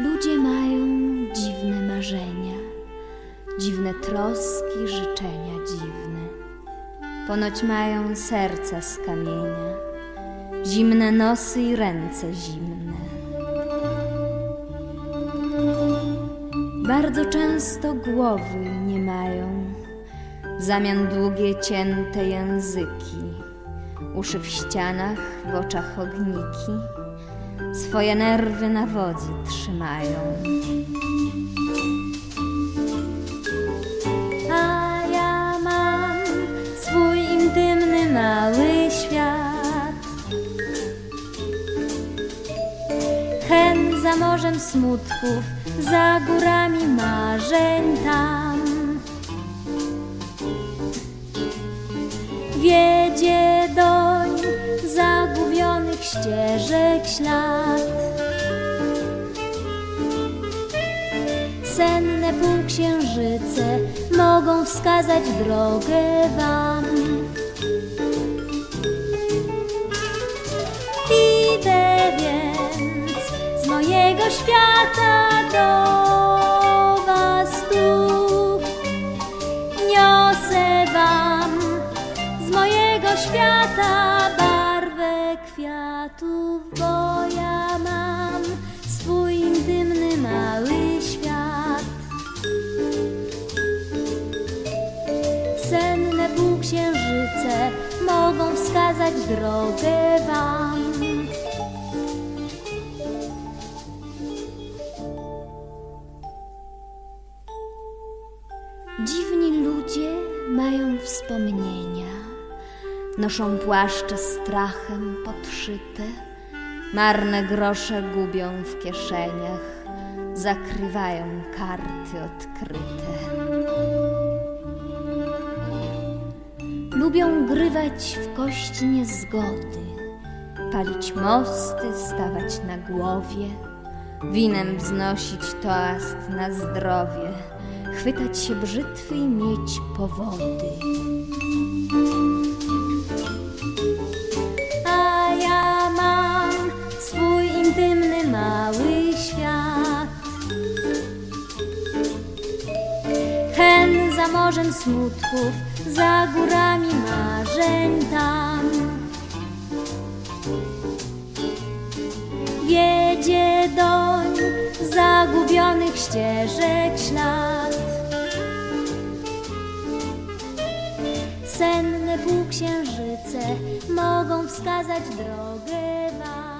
Ludzie mają dziwne marzenia, dziwne troski, życzenia dziwne. Ponoć mają serca z kamienia, zimne nosy i ręce zimne. Bardzo często głowy nie mają, w zamian długie, cięte języki, uszy w ścianach, w oczach ogniki, swoje nerwy na wodzy trzymają. A ja mam swój intymny mały świat. Hen za morzem smutków, za górami marzeń tam. Wiedzie ścieżek ślad. Senne półksiężyce mogą wskazać drogę wam. Idę więc z mojego świata do Senne półksiężyce mogą wskazać drogę wam. Dziwni ludzie mają wspomnienia, noszą płaszcze strachem podszyte, marne grosze gubią w kieszeniach, zakrywają karty odkryte. Lubią grywać w kości niezgody, palić mosty, stawać na głowie, winem wznosić toast na zdrowie, chwytać się brzytwy i mieć powody. Za morzem smutków, za górami marzeń tam. Wiedzie doń zagubionych ścieżek ślad. Senne półksiężyce mogą wskazać drogę wam.